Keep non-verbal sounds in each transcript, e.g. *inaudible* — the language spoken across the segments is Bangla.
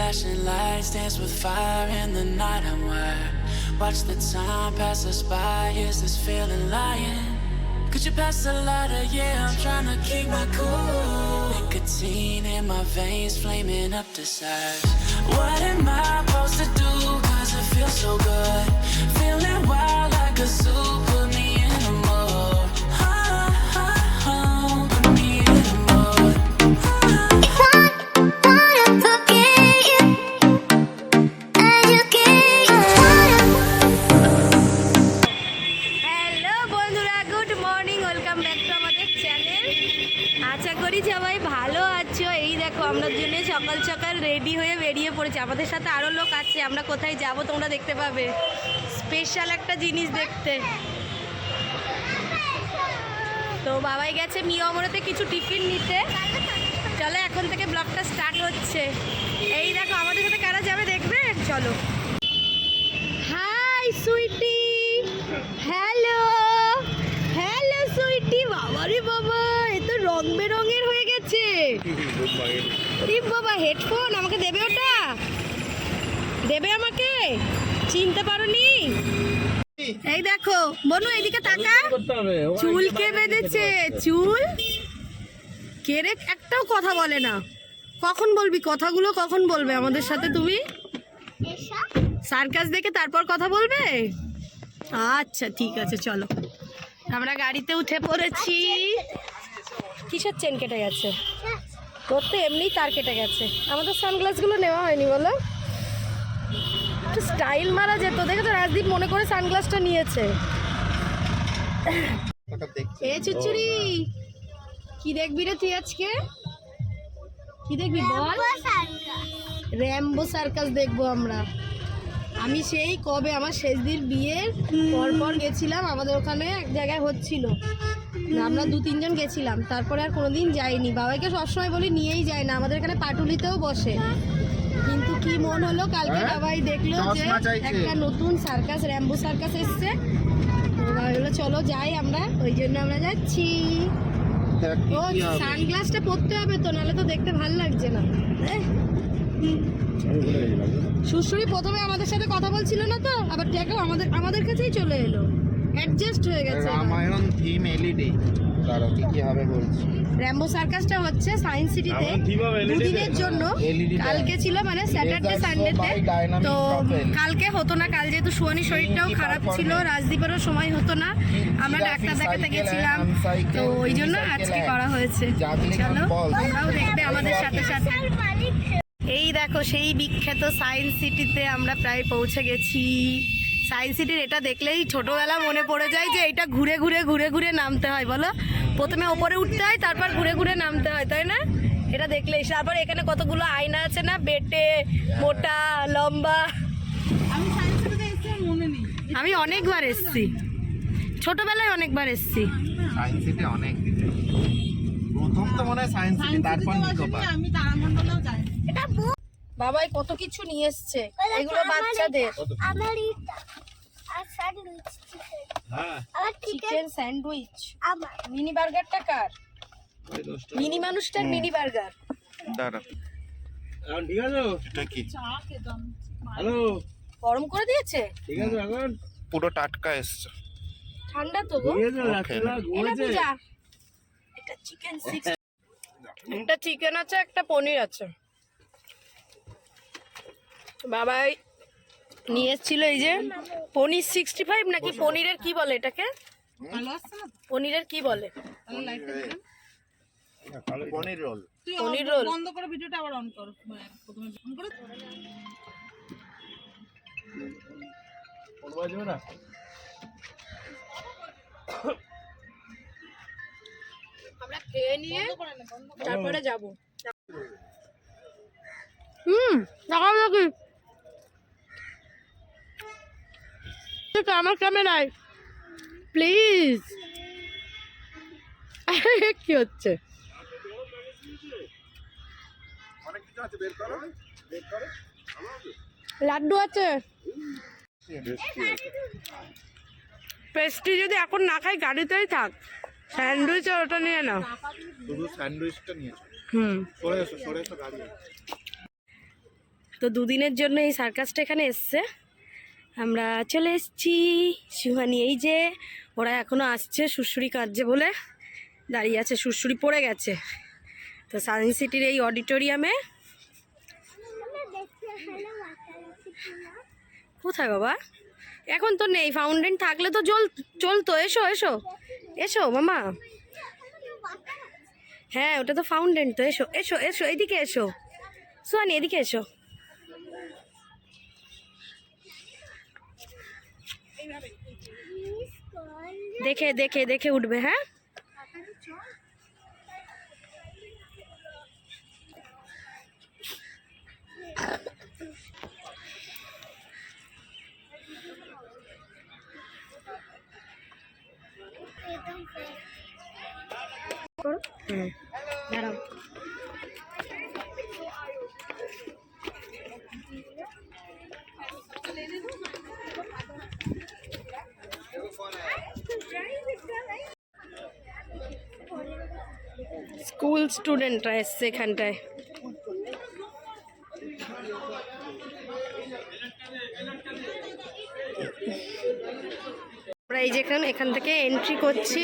Flashing lights dance with fire in the night. I'm wired. Watch the time pass us by. Is this feeling lying? Could you pass the lighter? Yeah, I'm trying to keep my cool. Nicotine in my veins, flaming up the sides. What am I supposed to do? Cause it feels so good. Feeling wild like a zoo. আশা করি সবাই ভালো আছো। এই দেখো, আমরা জন্য সকাল সকাল রেডি হয়ে বেরিয়ে পড়েছি। আমাদের সাথে আরও লোক আছে, আমরা কোথায় যাব তোমরা দেখতে পাবে। স্পেশাল একটা জিনিস দেখতে। তো বাবাই গেছে, মিয়া অমরতে কিছু টিফিন নিতে। চলো, এখন থেকে ব্লগটা স্টার্ট হচ্ছে। এই দেখো, আমাদের সাথে কারা যাবে দেখবে? চলো। Hi sweetie hello hello sweetie বাবারে বাবা। রং বেরঙের হয়ে গেছে। বাবা, হেডফোন, আমাকে দেবে ওটা? দেবে আমাকে? চিনতে পারোনি? এই দেখো, বনু এইদিকে তাকা। চুল কে বেঁধেছে? চুল? কে রে, একটাও কথা বলে না। কখন বলবি? কথাগুলো কখন বলবে আমাদের সাথে তুমি? সার্কাস দেখে তারপর কথা বলবে? আচ্ছা ঠিক আছে, চলো। আমরা গাড়িতে উঠে পড়েছি। কিসের চেন কেটে গেছে? তোর তো এমনিই তার কেটে গেছে। আমাদের সানগ্লাসগুলো নেওয়া হয়নি বলো। একটু স্টাইল মারা যেত। দেখে তো রাজদীপ মনে করে সানগ্লাসটা নিয়েছে। এ চুচুরি কি দেখবি রে তুই আজকে? কি দেখবি বল? র্যাম্বো সার্কাস দেখব আমরা। আমি সেই কবে আমার শেষ দিন বিয়ের পর পর গেছিলাম আমাদের ওখানে এক জায়গায় হচ্ছিল। আমরা দু তিনজন গেছিলাম। তারপরে আর কোনোদিন যাইনি। বাবাকে সবসময় বলি নিয়েই যায় না। আমাদের এখানে পাটুলিতেও বসে। কিন্তু কি মন হলো কালকে বাবাই দেখল যে একটা নতুন সার্কাস র্যাম্বো সার্কাস এসছে। বলল চলো যাই আমরা। ওই জন্য আমরা যাচ্ছি। ও সানগ্লাসটা পরতে হবে তো নাহলে তো দেখতে ভালো লাগছে না। সুশ্রী প্রথমে আমাদের সাথে কথা বলছিল না তো আবার দেখো আমাদের আমাদের কাছেই চলে এলো। অ্যাডজাস্ট হয়ে গেছে রামায়ণ থিম এলইডি দাঁড়াও কি কি হবে বলছি? র্যাম্বো সার্কাসটা হচ্ছে সায়েন্স সিটিতে দুদিনের জন্য। কালকে ছিল মানে স্যাটারডে সানডেতে তো। কালকে হতো না কাল যেহেতু সুয়ানি শরীরটাও খারাপ ছিল রাজদীপেরও সময় হতো না। আমরা ডাক্তার দেখাতে গেছিলাম। তো ওই জন্য আজকে করা হয়েছে। চলো তোমরাও দেখবে আমাদের সাথে সাথে। এই দেখো সেই বিখ্যাত সায়েন্স সিটিতে আমরা প্রায় পৌঁছে গেছি। সায়েন্স সিটির এটা দেখলেই ছোটবেলা মনে পড়ে যায় যে এটা ঘুরে ঘুরে ঘুরে ঘুরে নামতে হয় বলো? প্রথমে ওপরে উঠতে হয় তারপর ঘুরে ঘুরে নামতে হয় তাই না? এটা দেখলেই তারপর এখানে কতগুলো আয়না আছে না? বেটে মোটা লম্বা। আমি অনেকবার এসছি। ছোটবেলায় অনেকবার এসছি। সায়েন্স সিটি অনেক প্রথম তো মনে হয় সায়েন্স সিটি তারপর নিকো পার্ক। এটা বাবাই কত কিছু নিয়ে এসছে। এগুলো বাচ্চাদের। আমার এটা আর sandwich chicken chicken chicken sandwich আমার। মিনি বার্গারটা কার? মিনি মানুষটার মিনি বার্গার দাঁড়া। ঠিক আছে? এটা কি? হ্যালো? গরম করে দিয়েছে? ঠিক আছে এখন? পুরো টাটকা এসছে। ঠান্ডা তো গো। এটা চিকেন সিক্স একটা চিকেন *laughs* আছে একটা পনির আছে। বাবাই নিয়ে এসেছিল এই যে পনির সিক্সটি ফাইভ নাকি পনিরের কি বলে এটাকে? পনিরের কি বলে? পনির রোল পনির রোল বাজবে না? আমরা খেয়ে নিয়ে তারপরে যাব। হুম। দেখাবো নাকি আমার ক্যামেরায় প্লিজ কি হচ্ছে? লাড্ডু আছে? পেস্ট্রি যদি এখন না খাই গাড়িতেই থাক। স্যান্ডউইচ আর ওটা নিয়ে নাও। শুধু স্যান্ডউইচটা নিয়েছো হুম। সরে এসো সরে এসো গাড়ি। তো দুদিনের জন্য এই সার্কাসটা এখানে এসছে। আমরা চলে এসেছি। সুহানি, এই যে ওরা এখনও আসছে সুরসুরি কাঁদছে বলে। দাঁড়িয়ে আছে সুরসুরি পড়ে গেছে। তো সায়েন্স সিটির এই অডিটোরিয়ামে। কোথায় বাবা? এখন তো নেই, ফাউন্টেন থাকলে তো চল চলতো। এসো এসো। এসো মামা। হ্যাঁ ওটা তো ফাউন্টেন তো। এসো এসো এসো এদিকে এসো। সোহানি, এদিকে এসো। দেখে দেখে দেখে উঠবে হ্যাঁ করো হুম দাঁড়াও স্টুডেন্টরা এসছে এখানটায়। আমরা এই যে এখান থেকে এন্ট্রি করছি।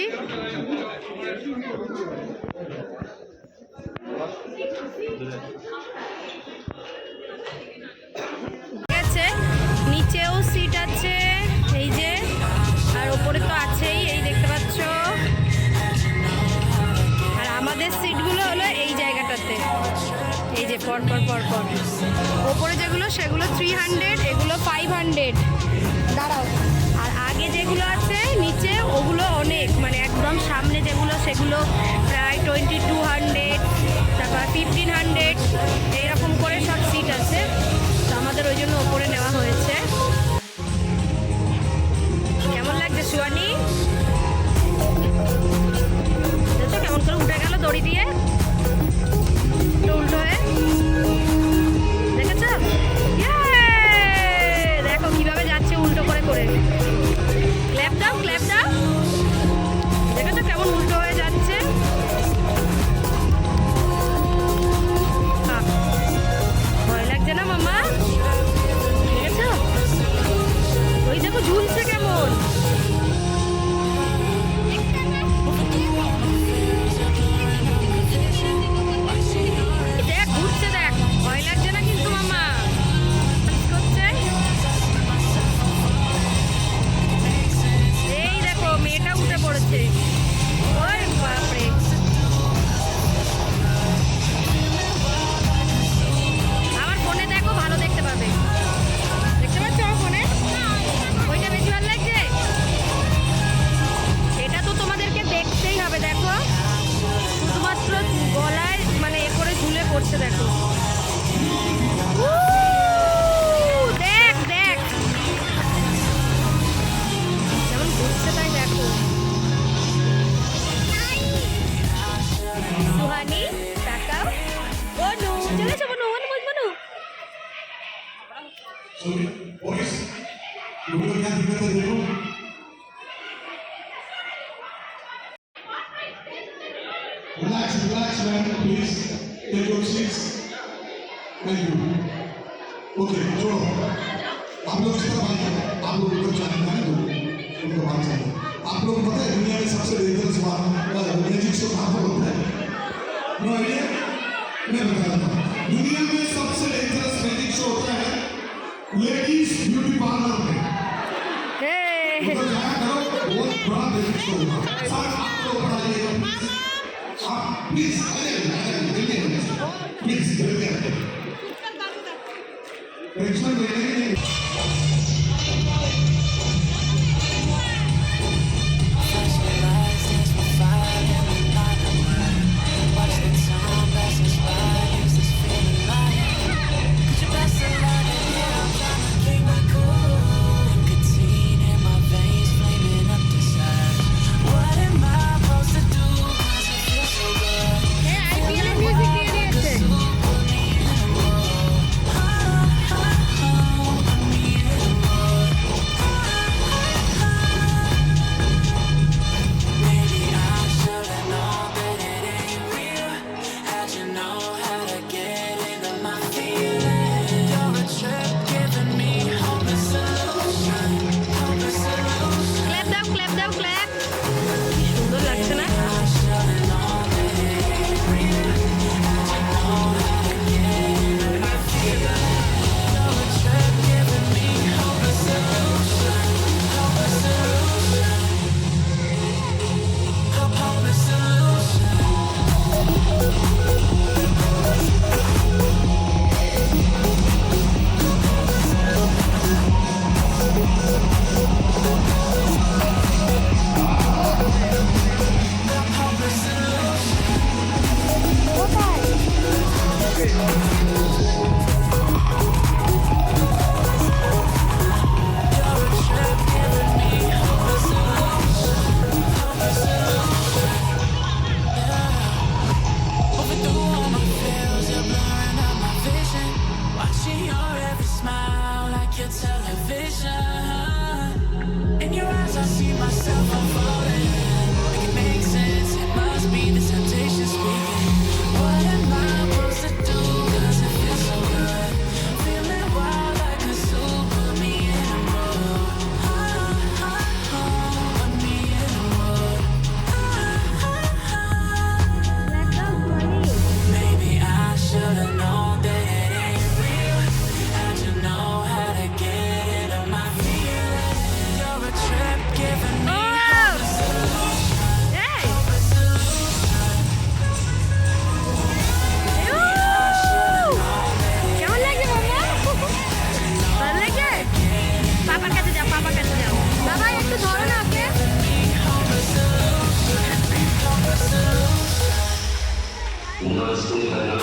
আছে, নিচেও সিট আছে, এই যে, আর ওপরে তো আছেই, এই দেখতে পাচ্ছ। আর আমাদের সিটগুলো এই যে পর পর পর পর। ওপরে যেগুলো, সেগুলো থ্রি হান্ড্রেড এগুলো ফাইভ হান্ড্রেড দাঁড়াও। আর আগে যেগুলো আছে, নিচে ওগুলো অনেক মানে একদম সামনে যেগুলো, সেগুলো প্রায় টোয়েন্টি টু হান্ড্রেড তারপর ফিফটিন হান্ড্রেড এইরকম করে সব সিট আছে। তো আমাদের ওই জন্য ওপরে নেওয়া হয়েছে। কেমন লাগছে, সুয়ানি? কেমন করে উঠে গেল দড়ি দিয়ে? উল্টো হয়ে দেখেছ! দেখো কীভাবে যাচ্ছে উল্টো করে করে। ক্ল্যাপ দাও ক্ল্যাপ দাও। কেমন উল্টো করে ঝুলে পড়ছে দেখো। होता है लेडीज ब्यूटी पार्लर में হে उधर जाया करो बहुत बड़ा मैजिक शो होगा सर आप लोग बताइए आप प्लीज प्लीज जल्दी आइए टेंशन लेने Palestine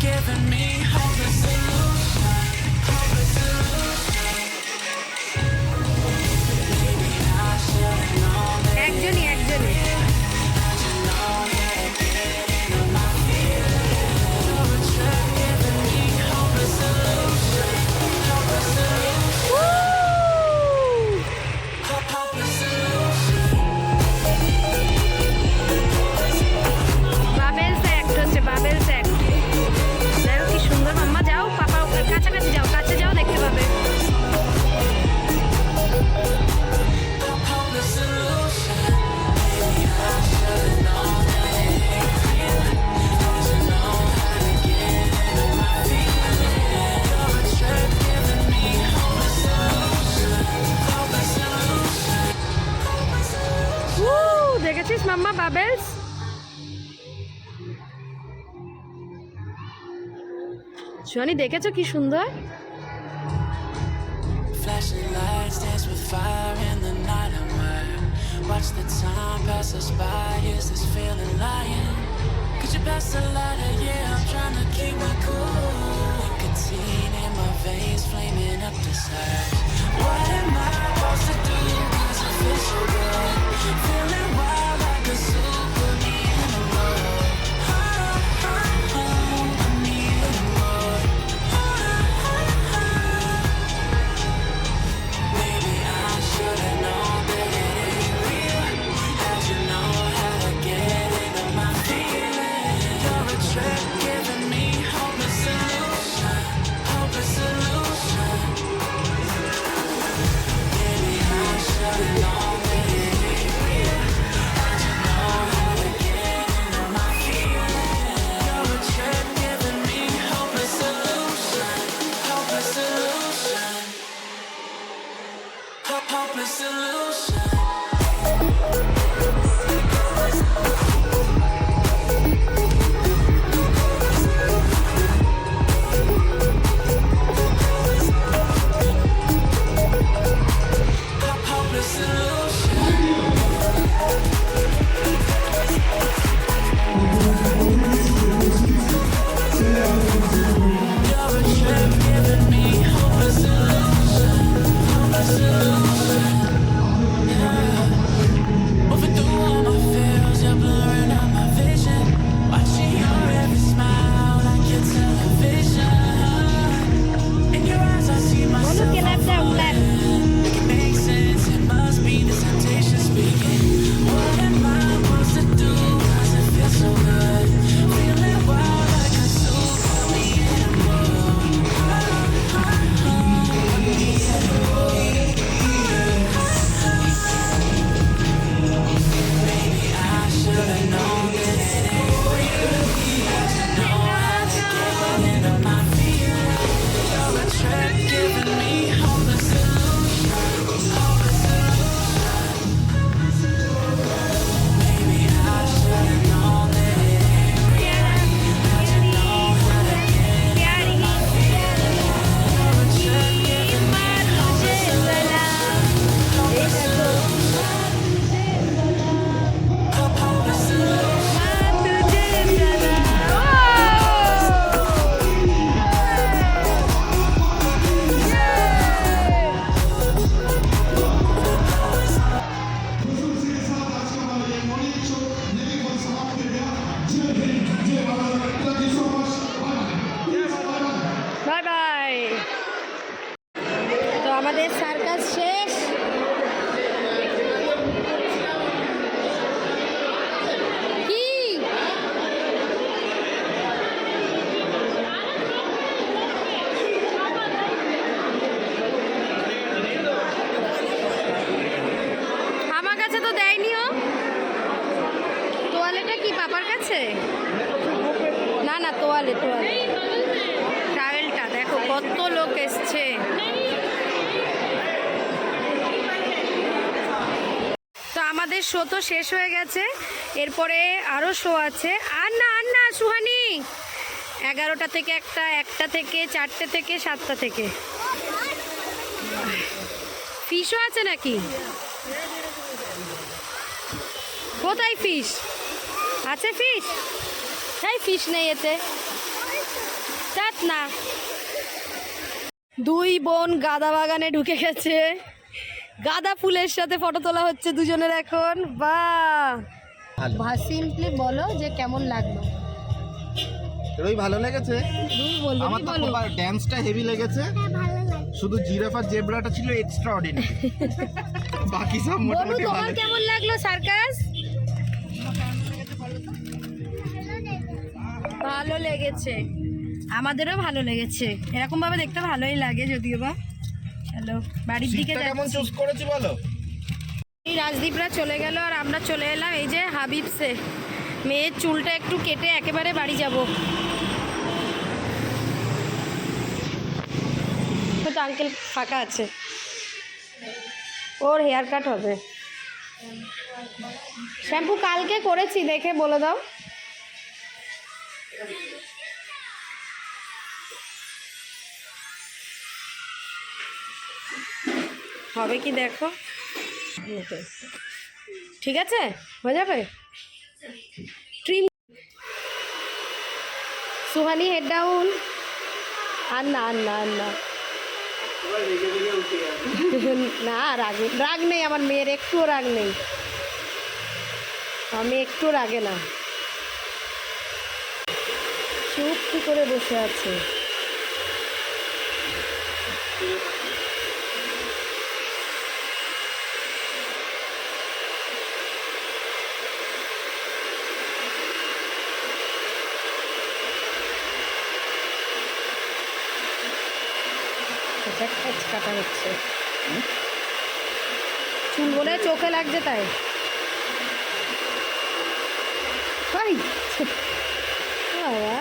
Giving me hopelessly Sohani দেখেছো কি সুন্দর? Flashing lights dance Watch the time pass us by, is this feeling lying? Could you pass the lighter, uh, yeah, I'm trying to keep my cool. Nicotine in my veins, flaming up desire What am I supposed to do, cause I feel so good. Feeling wild like a zoo. তোয়ালে তোয়ালে। ট্রাভেলটা দেখো কত লোক এসছে। তো আমাদের শো তো শেষ হয়ে গেছে। এরপরে আরও শো আছে। আর না আর না সুহানি! এগারোটা থেকে একটা একটা থেকে চারটে থেকে সাতটা থেকে। ফিশও আছে নাকি? কোথায় ফিশ? আছে ফিশ? ফিশ নেই এতে। চাট না। দুই বোন গাদা বাগানে ঢুকে গেছে। গাঁদা ফুলের সাথে ফটো তোলা হচ্ছে দুজনের এখন। বা সিম্পলি বলো যে কেমন লাগল। এরই ভালো লেগেছে? তুমি আমার তো খুব ড্যান্সটা হেভি লেগেছে। ভালো লাগে শুধু জিরাফ আর জেব্রাটা ছিল এক্সট্রা অর্ডিনারি *laughs* বাকি সব মোটামুটি তোমার ভালো। কেমন লাগল সার্কাস? ভালো লেগেছে। আমাদেরও ভালো লেগেছে। এরকম ভাবে দেখতে ভালোই লাগে যদিও বা। হ্যালো বাড়ির দিকে সিটটা কেমন যাচ্ছি। চুজ করেছি বলো? এই রাজদীপরা চলে গেল আর আমরা চলে এলাম এই যে হাবিবসে। মেয়ের চুলটা একটু কেটে একেবারে বাড়ি যাব। তো আঙ্কেল ফাঁকা আছে। ওর হেয়ার কাট হবে। শ্যাম্পু কালকে করেছি দেখে বলে দাও। হবে কি দেখো? ঠিক আছে? হয়ে যাবে? ট্রিম সুহানি হেড ডাউন আর না আর না আর না না রাগ রাগ নেই, আমার মেয়ের একটুও রাগ নেই। আমি একটু রাগে না। চুপ করে বসে আছে? কাটা হচ্ছে। চুল বলে চোখে লাগছে তাই। তাই বাবা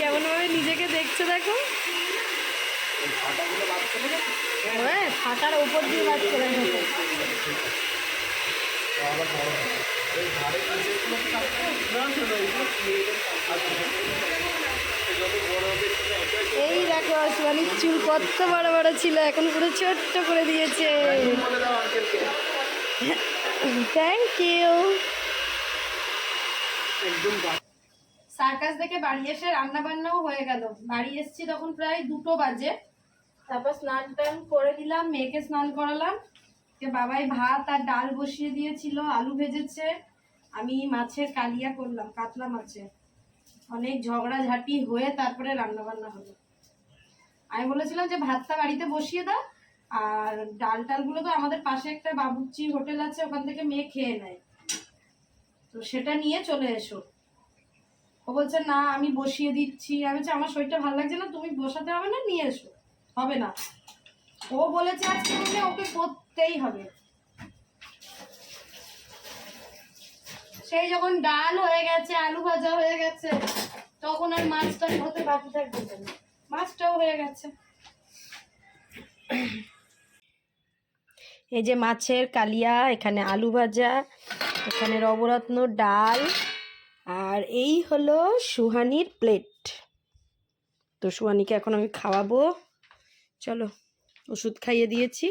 কেমন ভাবে নিজেকে দেখছ দেখো হ্যাঁ ফাটার উপর দিয়ে বাদ করে ঢোকে। এই দেখো চুল কত বড় বড় ছিল, এখন পুরো ছোট্ট করে দিয়েছে। থ্যাংক ইউ সার্কাস বাড়ি এসে রান্না বান্নাও হয়ে গেল। বাড়ি এসেছি তখন প্রায় দুটো বাজে। তারপর স্নান টান করে দিলাম মেয়েকে স্নান করালাম। যে বাবাই ভাত আর ডাল বসিয়ে দিয়েছিল, আলু ভেজেছে। আমি মাছের কালিয়া করলাম, কাতলা মাছের। অনেক ঝগড়াঝাটি হয়ে তারপরে রান্না বান্না হলো। আমি বলেছিলাম যে, ভাতটা বাড়িতে বসিয়ে দাও, আর ডাল টালগুলো তো আমাদের পাশে একটা বাবুচি হোটেল আছে, ওখান থেকে মেয়ে খেয়ে নেয়। তো সেটা নিয়ে চলে এসো। ও বলছে, না, আমি বসিয়ে দিচ্ছি। আমি বলছি, আমার শরীরটা ভালো লাগছে না, তুমি বসাতে হবে না, নিয়ে এসো। হবে না। ও বলেছে আজকে মানে ওকে করতেই হবে। সেই যখন ডাল হয়ে গেছে, আলু ভাজা হয়ে গেছে, তখন আর মাছটা হতে বাকি থাকবে কেন? মাছটাও হয়ে গেছে। এই যে মাছের কালিয়া, এখানে আলু ভাজা, এখানে রবরত্ন ডাল, আর এই হলো সুহানির প্লেট। তো সুহানিকে এখন আমি খাওয়াবো। চলো, ওষুধ খাইয়ে দিয়েছি।